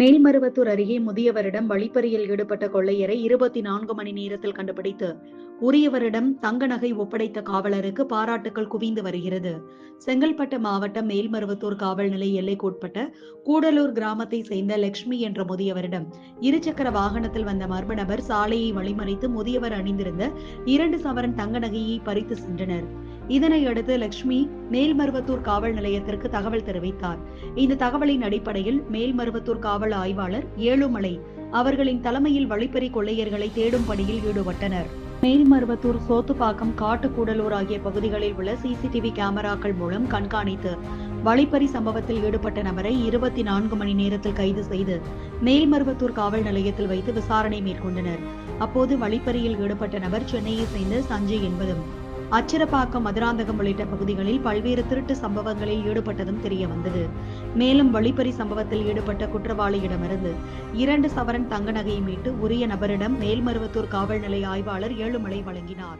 மேல்மருவத்தூர் அருகே முதியவரிடம் வழிப்பறியில் ஈடுபட்ட கொள்ளையரை இருபத்தி நான்கு மணி நேரத்தில் கண்டுபிடித்து உரியவரிடம் தங்க நகை ஒப்படைத்த காவலருக்கு பாராட்டுகள் குவிந்து வருகிறது. செங்கல்பட்டு மாவட்டம் மேல்மருவத்தூர் காவல் நிலைய எல்லைக்குட்பட்ட கூடலூர் கிராமத்தை சேர்ந்த லட்சுமி என்ற முதியவரிடம் இருசக்கர வாகனத்தில் வந்த மர்ம நபர் சாலையை வழிமறைத்து முதியவர் அணிந்திருந்த இரண்டு சவரன் தங்க நகையை பறித்து சென்றனர். இதனை அடுத்து லட்சுமி மேல்மருவத்தூர் காவல் நிலையத்திற்கு தகவல் தெரிவித்தார். இந்த தகவலின் அடிப்படையில் மேல்மருவத்தூர் காவல் ஆய்வாளர் ஏழுமலை அவர்களின் தலைமையில் வழிப்பறி கொள்ளையர்களை தேடும் பணியில் ஈடுபட்டனர். மேல்மருவத்தூர் சோத்துப்பாக்கம் காட்டுக்கூடலூர் ஆகிய பகுதிகளில் உள்ள சிசிடிவி கேமராக்கள் மூலம் கண்காணித்து வழிப்பறி சம்பவத்தில் ஈடுபட்ட நபரை இருபத்தி நான்கு மணி நேரத்தில் கைது செய்து மேல்மருவத்தூர் காவல் நிலையத்தில் வைத்து விசாரணை மேற்கொண்டனர். அப்போது வழிப்பறியில் ஈடுபட்ட நபர் சென்னையை சேர்ந்த சஞ்சய் என்பதும் அச்சிரப்பாக்கம் மதுராந்தகம் உள்ளிட்ட பகுதிகளில் பல்வேறு திருட்டு சம்பவங்களில் ஈடுபட்டதும் தெரிய வந்தது. மேலும் வழிப்பறி சம்பவத்தில் ஈடுபட்ட குற்றவாளியிடமிருந்து இரண்டு சவரன் தங்க நகையை மீட்டு உரிய நபரிடம் மேல்மருவத்தூர் காவல் நிலைய ஆய்வாளர் ஏழுமலை வழங்கினார்.